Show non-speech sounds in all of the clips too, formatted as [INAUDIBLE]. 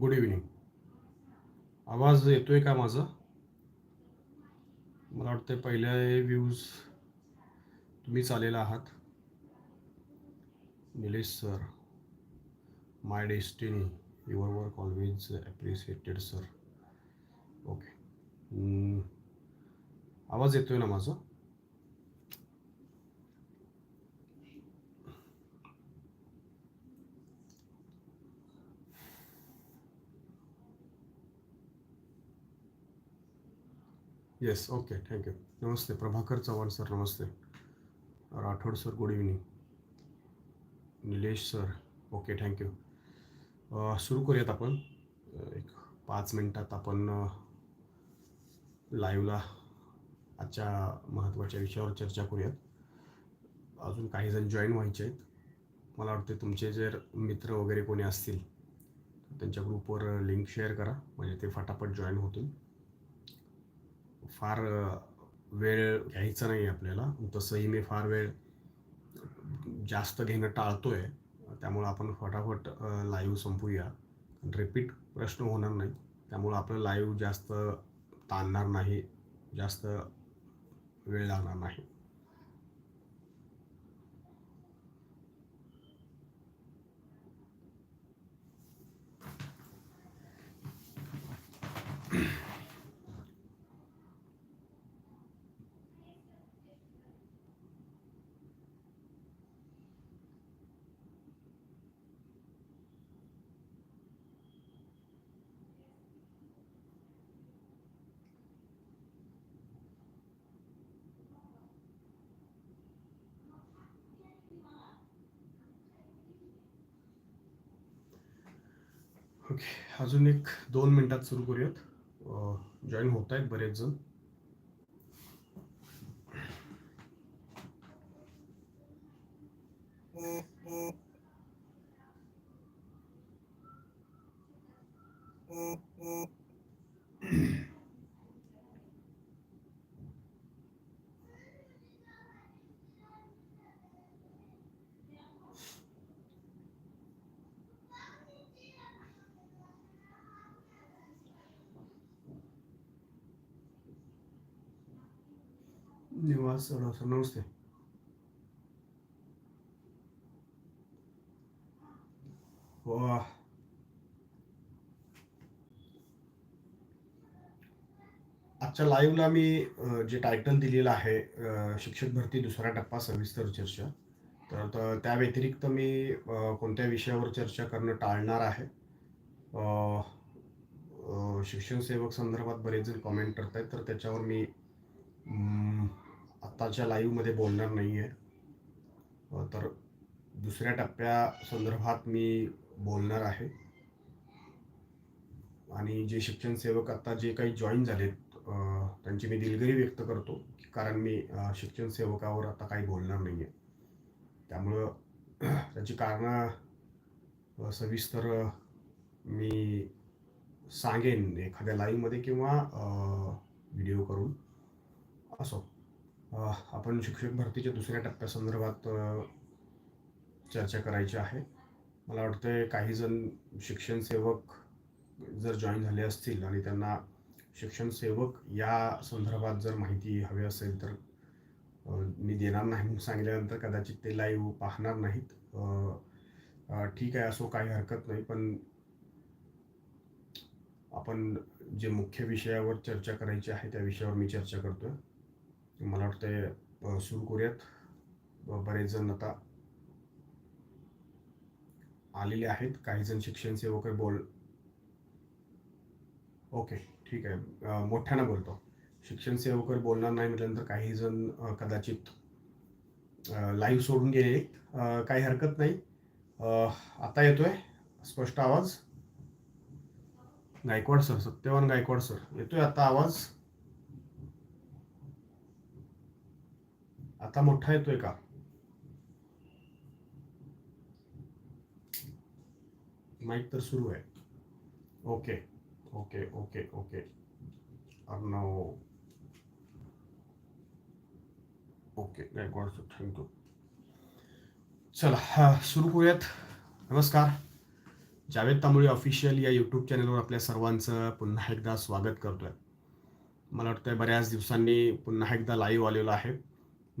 Good evening आवाज येतो आहे का माझा? मला वाटतं पहिल्या व्ह्यूज तुम्हीच आलेला आहात. Nilesh sir my destiny your work always appreciated sir okay आवाज येतो आहे ना माझा? येस ओके थँक्यू नमस्ते Prabhakar Chavan sir Namaste Rathod sir good evening Nilesh sir okay thank you सुरू करूयात आपण. Uh, एक पाच मिनटात आपण uh, लाईव्हला आजच्या महत्त्वाच्या विषयावर चर्चा करूयात. अजून काही जण जॉईन व्हायचे आहेत. मला वाटते तुमचे जर मित्र वगैरे कोणी असतील तर त्यांच्या ग्रुपवर लिंक शेअर करा. म्हणजे ते फटाफट जॉईन होतील. फार वेळ घ्यायचा नाही आपल्याला. तसंही मी फार वेळ जास्त घेणं टाळतोय. त्यामुळं आपण फटाफट लाईव्ह संपूया. रिपीट प्रश्न होणार नाही त्यामुळं आपलं लाईव्ह जास्त ताणणार नाही. जास्त वेळ लागणार नाही. ओके अजून एक दोन मिनटात सुरू करूयात. जॉईन होत आहेत बरेच जण. निवास सर सर नमस्ते वा आजच्या लाईव्हला मी जे टायटल दिलेलं आहे शिक्षक भरती दुसरा टप्पा सविस्तर चर्चा तर त्या व्यतिरिक्त मी कोणत्या विषयावर चर्चा करणं टाळणार आहे? शिक्षण सेवक संदर्भात बरेच जण कॉमेंट करत आहेत तर त्याच्यावर मी आत्ताच्या लाईव्हमध्ये बोलणार नाही आहे तर दुसऱ्या टप्प्या संदर्भात मी बोलणार आहे. आणि जे शिक्षण सेवक आत्ता जे काही जॉईन झालेत त्यांची मी दिलगिरी व्यक्त करतो कारण मी शिक्षण सेवकावर आता काही बोलणार नाही आहे त्यामुळं [CLEARS THROAT] त्याची कारणं सविस्तर मी सांगेन एखाद्या लाईव्हमध्ये किंवा व्हिडिओ करून. असो. आपण शिक्षक भरतीच्या दुसऱ्या टप्प्यासंदर्भात चर्चा करायची आहे. मला वाटतं काही जण शिक्षण सेवक जर जॉईन झाले असतील आणि त्यांना शिक्षण सेवक या संदर्भात जर माहिती हवी असेल तर मी देणार नाही म्हणून सांगितल्यानंतर कदाचित ते लाईव्ह पाहणार नाहीत. ठीक आहे असो काही हरकत नाही पण आपण जे मुख्य विषयावर चर्चा करायची आहे त्या विषयावर मी चर्चा करतोय. मला वाटतंय सुरू करूयात. बरेच जण आता आलेले आहेत. काही जण शिक्षण सेवक बोल. ओके ठीक आहे. मोठ्यानं बोलतो. शिक्षण सेवकर बोलणार नाही म्हटल्यानंतर काही जण कदाचित लाईव्ह सोडून गेले काही हरकत नाही. आता येतोय. स्पष्ट आवाज. गायकवाड सर सत्यवान गायकवाड सर येतोय आता आवाज? आता मोठा येतोय का? माईक तर सुरू आहे. Okay okay okay okay Arnav okay Gaikwad sir thank you चला हा सुरू करूयात. नमस्कार. जावेद तांबोळी ऑफिशियल या यूट्यूब चॅनलवर आपल्या सर्वांचं पुन्हा एकदा स्वागत करतोय. मला वाटतं बऱ्याच दिवसांनी पुन्हा एकदा लाईव्ह आलेलो आहे.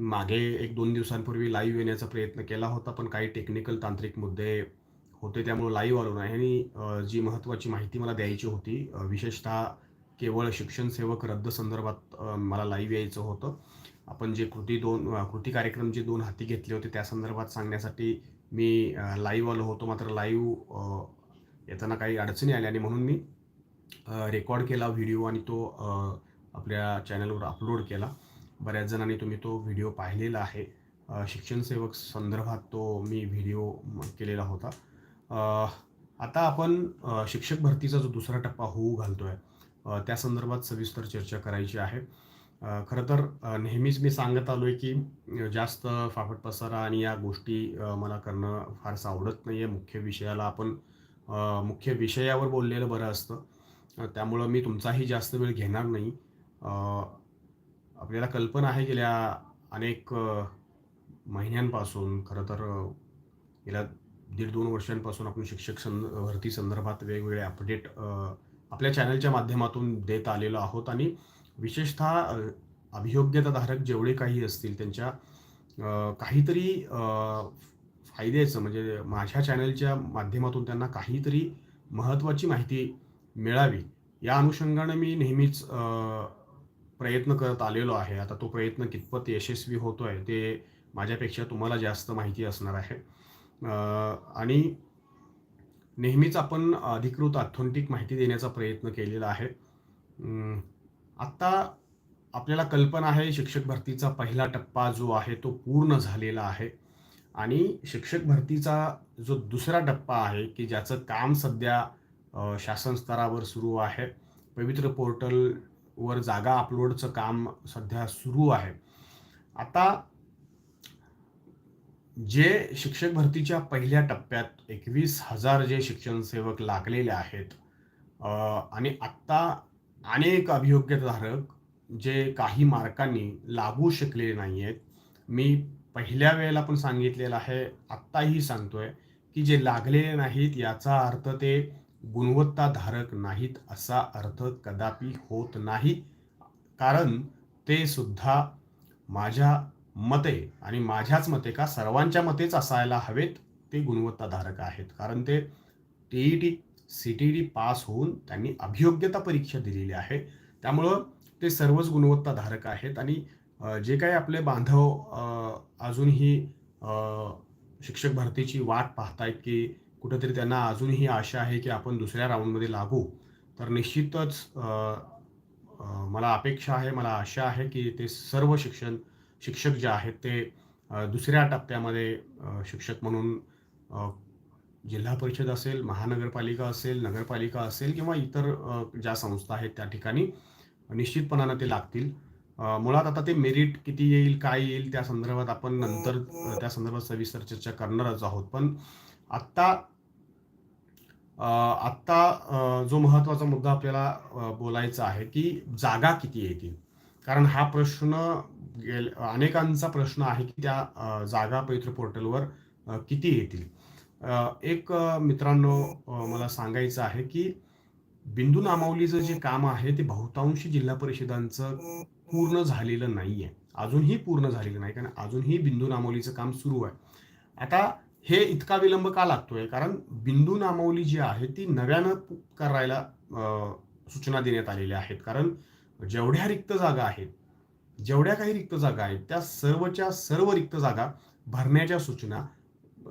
मागे एक दोन दिवसांपूर्वी लाईव्ह येण्याचा प्रयत्न केला होता पण काही टेक्निकल तांत्रिक मुद्दे होते त्यामुळे लाईव्ह आलो नाही. आणि जी महत्त्वाची माहिती मला द्यायची होती विशेषतः केवळ शिक्षण सेवक रद्द संदर्भात मला लाईव्ह यायचं होतं. आपण जे कृती दोन कृती कार्यक्रम जे दोन हाती घेतले होते त्या संदर्भात सांगण्यासाठी मी लाईव्ह आलो होतो. मात्र लाईव्ह येताना काही अडचणी आल्या आणि म्हणून मी रेकॉर्ड केला व्हिडिओ आणि तो आपल्या चॅनलवर अपलोड केला. बऱ्याच जणांनी तुम्ही तो व्हिडिओ पाहिलेला आहे. शिक्षण सेवक संदर्भात तो मी व्हिडिओ केलेला होता. आता आपण शिक्षक भरतीचा जो दुसरा टप्पा होऊ घालतोय आहे त्या संदर्भात सविस्तर चर्चा करायची आहे. खरं तर नेहमीच मी सांगत आलो आहे की जास्त फाफट पसारा आणि या गोष्टी मला करणं फारसं आवडत नाही आहे मुख्य विषयाला आपण मुख्य विषयावर बोललेलं बरं असतं. त्यामुळं मी तुमचाही जास्त वेळ घेणार नाही. आपल्याला कल्पना आहे गेल्या अनेक महिन्यांपासून. खरं तर गेल्या दीड दोन वर्षांपासून आपण शिक्षक सं भरती संदर्भात वेगवेगळे अपडेट आपल्या चॅनलच्या माध्यमातून देत आलेलो आहोत. आणि विशेषतः अभियोग्यताधारक जेवढे काही असतील त्यांच्या काहीतरी फायद्याचं म्हणजे माझ्या चॅनलच्या माध्यमातून त्यांना काहीतरी महत्त्वाची माहिती मिळावी. या अनुषंगाने मी नेहमीच प्रयत्न करत आलेलो आहे. आता तो प्रयत्न कितपत यशस्वी होतो आहे ते माझ्यापेक्षा तुम्हाला जास्त माहिती असणार आहे. आणि नेहमीच आपण अधिकृत ऑथेंटिक माहिती देण्याचा प्रयत्न केलेला आहे. आत्ता आपल्याला कल्पना आहे शिक्षक भरतीचा पहिला टप्पा जो आहे तो पूर्ण झालेला आहे. आणि शिक्षक भरतीचा जो दुसरा टप्पा आहे की ज्याचं काम सध्या शासन स्तरावर सुरू आहे. पवित्र पोर्टल वर जागा अपलोडचं काम सध्या सुरू आहे. आता जे शिक्षक भरतीच्या पहिल्या टप्प्यात एकवीस हजार जे शिक्षण सेवक लागलेले आहेत आणि आत्ता अनेक अभियोग्यधारक जे काही मार्कांनी लागू शकलेले नाही आहेत मी पहिल्या वेळेला पण सांगितलेलं आहे आत्ताही सांगतोय की जे लागलेले नाहीत याचा अर्थ ते गुणवत्ताधारक नाहीत असा अर्थ कदापि होत नाही. कारण ते सुद्धा माझ्या मते आणि माझ्याच मते का सर्वांच्या मतेच असायला हवेत ते गुणवत्ताधारक आहेत. कारण ते T E T C T D pass होऊन त्यांनी अभियोग्यता परीक्षा दिलेली आहे. त्यामुळं ते सर्वच गुणवत्ताधारक आहेत आणि जे काही आपले बांधव अजूनही शिक्षक भरतीची वाट पाहतायत की कुठंतरी त्यांना अजूनही आशा आहे की आपण दुसऱ्या राऊंडमध्ये लागू. तर निश्चितच मला अपेक्षा आहे मला आशा आहे की ते सर्व शिक्षण शिक्षक जे आहेत ते दुसऱ्या टप्प्यामध्ये शिक्षक म्हणून जिल्हा परिषद असेल महानगरपालिका असेल नगरपालिका असेल किंवा इतर ज्या संस्था आहेत त्या ठिकाणी निश्चितपणानं ते लागतील. मुळात आता ते मेरिट किती येईल काय येईल त्या संदर्भात आपण नंतर त्या संदर्भात सविस्तर चर्चा करणारच आहोत. पण आत्ता आत्ता जो महत्त्वाचा मुद्दा आपल्याला बोलायचा आहे की जागा किती येतील कारण हा प्रश्न गेल अनेकांचा प्रश्न आहे की त्या जागा पवित्र पोर्टलवर किती येतील? एक मित्रांनो मला सांगायचं आहे की बिंदू नामावलीचं जे काम आहे ते बहुतांशी जिल्हा परिषदांचं पूर्ण झालेलं नाही आहे अजूनही पूर्ण झालेलं नाही कारण अजूनही बिंदू नामावलीचं काम सुरू आहे. आता हे इतका विलंब का लागतोय? कारण बिंदू नामावली जी आहे ती नव्यानं करायला सूचना देण्यात आलेल्या आहेत. कारण जेवढ्या रिक्त जागा आहेत जेवढ्या काही रिक्त जागा आहेत त्या सर्वच्या सर्व रिक्त जागा भरण्याच्या सूचना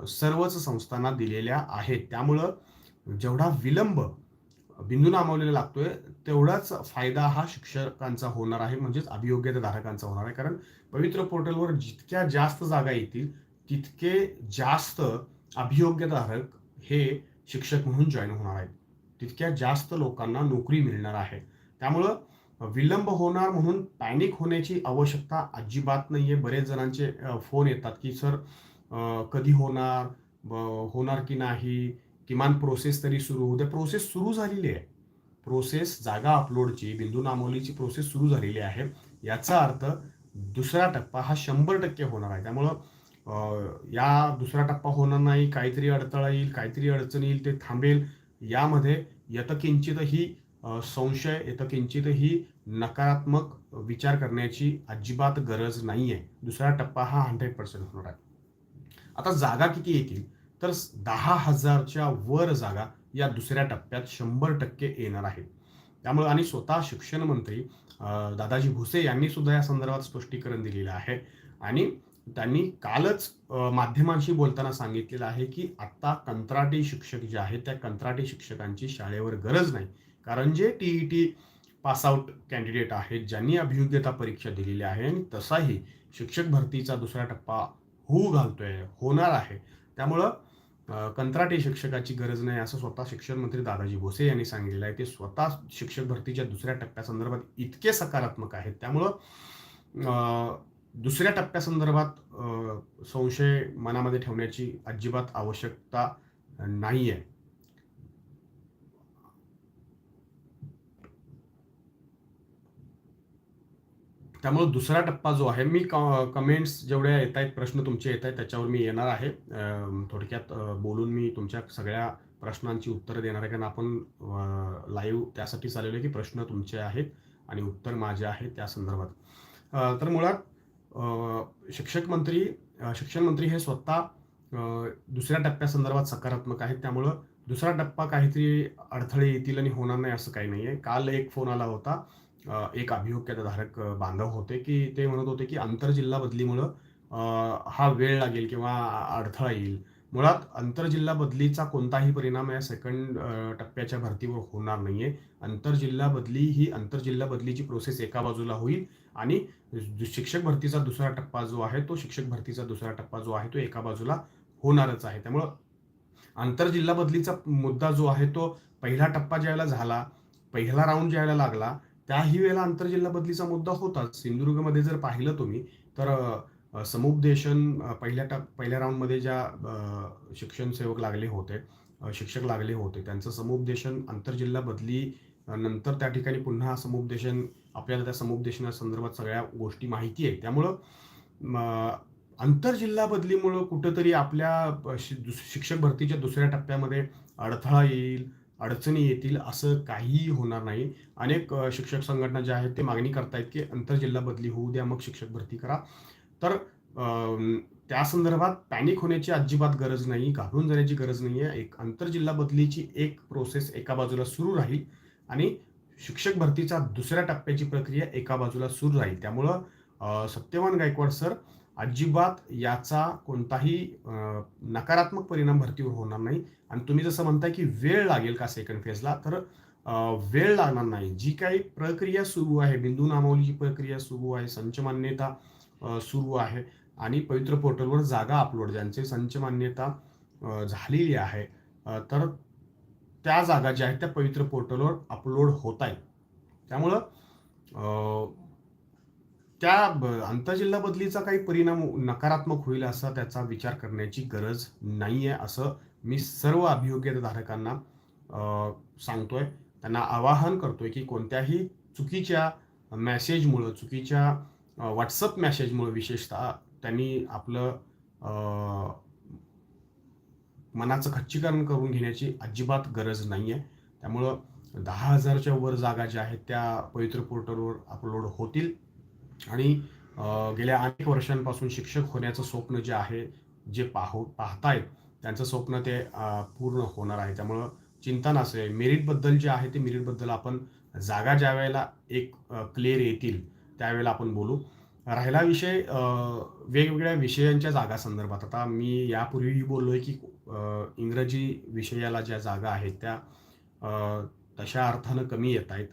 सर्वच संस्थांना दिलेल्या आहेत. त्यामुळं जेवढा विलंब बिंदू नामावलेला लागतोय तेवढाच फायदा हा शिक्षकांचा होणार आहे. म्हणजेच अभियोग्यताधारकांचा होणार आहे. कारण पवित्र पोर्टलवर जितक्या जास्त जागा येतील तितके जास्त अभियोग्यधारक हे शिक्षक म्हणून जॉईन होणार आहेत. तितक्या जास्त लोकांना नोकरी मिळणार आहे. त्यामुळं विलंब होणार म्हणून पॅनिक होण्याची आवश्यकता अजिबात नाही आहे बरेच जणांचे फोन येतात की सर कधी होणार? ब- होणार की नाही? किमान प्रोसेस तरी सुरू होऊ प्रोसेस सुरू झालेली आहे. प्रोसेस जागा अपलोडची बिंदू नामोलीची प्रोसेस सुरू झालेली आहे. याचा अर्थ दुसरा टप्पा हा शंभर टक्के होणार आहे. त्यामुळं या दुसरा टप्पा होणार नाही काहीतरी अडथळा येईल काहीतरी अडचण येईल ते थांबेल. यामध्ये यथकिंचितही किंचितही संशय यथकिंचितही नकारात्मक विचार करण्याची अजिबात गरज नाही आहे दुसरा टप्पा हा हंड्रेड पर्सेंट होणार आहे. आता जागा किती येतील तर दहा हजारच्या वर जागा या दुसऱ्या टप्प्यात शंभर टक्के येणार आहेत त्यामुळे आणि स्वतः शिक्षण मंत्री दादाजी भुसे यांनी सुद्धा या संदर्भात स्पष्टीकरण दिलेलं आहे. आणि त्यांनी कालच माध्यमांशी बोलताना सांगितलेलं आहे की आत्ता कंत्राटी शिक्षक जे आहेत त्या कंत्राटी शिक्षकांची शाळेवर गरज नाही. कारण जे टीई टी पासआउट कॅन्डिडेट आहेत ज्यांनी अभियोग्यता परीक्षा दिलेली आहे आणि तसाही शिक्षक भरतीचा दुसरा टप्पा होऊ घालतोय होणार आहे. त्यामुळं कंत्राटी शिक्षकाची गरज नाही असं स्वतः शिक्षण मंत्री दादाजी भोसे यांनी सांगितलेलं आहे. ते स्वतः शिक्षक भरतीच्या दुसऱ्या टप्प्यासंदर्भात इतके सकारात्मक आहेत. त्यामुळं दुसऱ्या टप्प्यासंदर्भात संशय मनामध्ये ठेवण्याची अजिबात आवश्यकता नाही आहे त्यामुळे दुसरा टप्पा जो आहे मी कमेंट्स जेवढ्या येत आहेत प्रश्न तुमचे येत आहेत त्याच्यावर मी येणार आहे. थोडक्यात बोलून मी तुमच्या सगळ्या प्रश्नांची उत्तरं देणार आहे. कारण आपण लाईव्ह त्यासाठी चाललेलो आहे की प्रश्न तुमचे आहेत आणि उत्तर माझे आहेत त्या संदर्भात. तर मुळात शिक्षक मंत्री शिक्षण मंत्री हे स्वतः दुसऱ्या दुसऱ्या टप्प्यासंदर्भात सकारात्मक आहेत. त्यामुळं दुसरा टप्पा काहीतरी अडथळे येतील आणि होणार नाही असं काही नाही आहे काल एक फोन आला होता एक अभियोग्यताधारक धारक बांधव होते की ते म्हणत होते की आंतरजिल्हा बदलीमुळं हा वेळ लागेल किंवा अडथळा येईल. मुळात आंतरजिल्हा बदलीचा कोणताही परिणाम या सेकंड टप्प्याच्या भरतीवर होणार नाहीये. आंतरजिल्हा बदली ही आंतरजिल्हा बदलीची प्रोसेस एका बाजूला होईल आणि शिक्षक भरतीचा दुसरा टप्पा जो आहे तो शिक्षक भरतीचा दुसरा टप्पा जो आहे तो एका बाजूला होणारच आहे. त्यामुळं आंतरजिल्हा बदलीचा मुद्दा जो आहे तो पहिला टप्पा ज्यावेळेला झाला पहिला राऊंड ज्यावेळेला लागला त्याही वेळेला आंतरजिल्हा बदलीचा मुद्दा होताच. सिंधुदुर्गमध्ये जर पाहिलं तुम्ही तर समुपदेशन पहिल्या टप पहिल्या राऊंडमध्ये ज्या शिक्षण सेवक लागले होते शिक्षक लागले होते त्यांचं समुपदेशन आंतरजिल्हा बदली नंतर त्या ठिकाणी पुन्हा समुपदेशन आपल्याला त्या समुपदेशनासंदर्भात सगळ्या गोष्टी माहिती आहे त्यामुळं आंतरजिल्हा बदलीमुळं कुठंतरी आपल्या शि- दुस- शिक्षक भरतीच्या दुसऱ्या टप्प्यामध्ये अडथळा येईल अडचणी येतील असं काहीही होणार नाही. अनेक शिक्षक संघटना ज्या आहेत ते मागणी करतायत की आंतरजिल्हा बदली होऊ द्या मग शिक्षक भरती करा. तर त्या संदर्भात पॅनिक होण्याची अजिबात गरज नाही घाबरून जाण्याची गरज नाही आहे एक आंतरजिल्हा बदलीची एक प्रोसेस एका बाजूला सुरू राहील आणि शिक्षक भरतीचा दुसऱ्या टप्प्याची प्रक्रिया एका बाजूला सुरू राहील. त्यामुळं सत्यवान गायकवाड सर अजिबात याचा कोणताही नकारात्मक परिणाम भरतीवर होणार नाही. आणि तुम्ही जसं म्हणताय की वेळ लागेल का सेकंड फेजला तर वेळ लागणार नाही. जी काही प्रक्रिया सुरू आहे बिंदू नामावलीची प्रक्रिया सुरू आहे संच मान्यता सुरू आहे. आणि पवित्र पोर्टलवर जागा अपलोड ज्यांचे संच मान्यता झालेली आहे. तर त्या जागा ज्या आहेत त्या पवित्र पोर्टलवर अपलोड होत आहेत. त्यामुळं त्या ब- आंतरजिल्हा बदलीचा काही परिणाम नकारात्मक होईल असा त्याचा विचार करण्याची गरज नाही आहे असं मी सर्व अभियोग्यताधारकांना सांगतोय. त्यांना आवाहन करतोय की कोणत्याही चुकीच्या मेसेजमुळं चुकीच्या व्हॉट्सअप मॅसेजमुळे विशेषतः त्यांनी आपलं मनाचं खच्चीकरण करून घेण्याची अजिबात गरज नाही आहे त्यामुळं दहा हजारच्या वर जागा ज्या आहेत त्या पवित्र पोर्टलवर अपलोड होतील. आणि गेल्या अनेक वर्षांपासून शिक्षक होण्याचं स्वप्न जे आहे जे पाहू पाहतायत त्यांचं स्वप्न ते पूर्ण होणार आहे. त्यामुळं चिंता नसे मेरिटबद्दल जे आहे ते मेरिटबद्दल आपण जागा ज्या वेळेला एक क्लिअर येतील त्यावेळेला आपण बोलू. राहिला विषय वेगवेगळ्या विषयांच्या जागा संदर्भात. आता मी यापूर्वीही बोललोय की इंग्रजी विषयाला ज्या जागा आहेत त्या तशा अर्थानं कमी येत आहेत.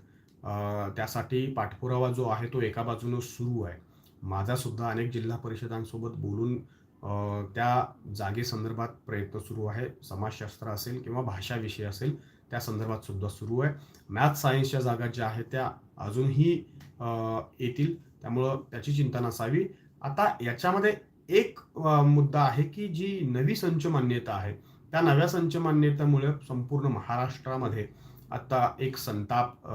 त्यासाठी पाठपुरावा जो आहे तो एका बाजूनं सुरू आहे. माझासुद्धा अनेक जिल्हा परिषदांसोबत बोलून त्या जागेसंदर्भात प्रयत्न सुरू आहे. समाजशास्त्र असेल किंवा भाषा विषय असेल त्या संदर्भात सुद्धा सुरू आहे. मॅथ सायन्सच्या जागा ज्या आहेत त्या अजूनही येतील. त्यामुळं त्याची चिंता नसावी. आता याच्यामध्ये एक मुद्दा आहे की जी नवी संच मान्यता आहे त्या नव्या संच मान्यतेमुळे संपूर्ण महाराष्ट्रामध्ये आता एक संताप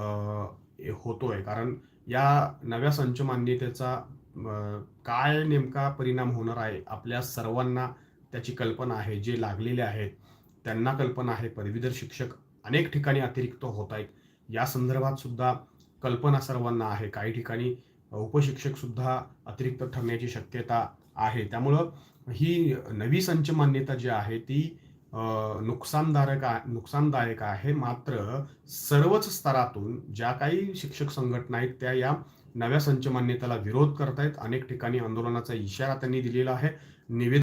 होतोय. कारण या नव्या संच मान्यतेचा काय नेमका परिणाम होणार आहे आपल्या सर्वांना त्याची कल्पना आहे जे लागलेले आहेत त्यांना कल्पना आहे पदवीधर शिक्षक अनेक ठिकाणी अतिरिक्त होत आहेत. या संदर्भात सुद्धा कल्पना सर्वांना आहे. काही ठिकाणी उपशिक्षक सुद्धा अतिरिक्त ठरण्याची शक्यता आहे. त्यामुळं ही नवी संच मान्यता जी आहे ती नुकसानदारक नुकसानदायक नुकसानदायक आहे. मात्र सर्वच स्तरातून ज्या काही शिक्षक संघटना आहेत त्या या नव्या संच मान्यतेला विरोध करतायत. अनेक ठिकाणी आंदोलनाचा इशारा त्यांनी दिलेला आहे. निवेदन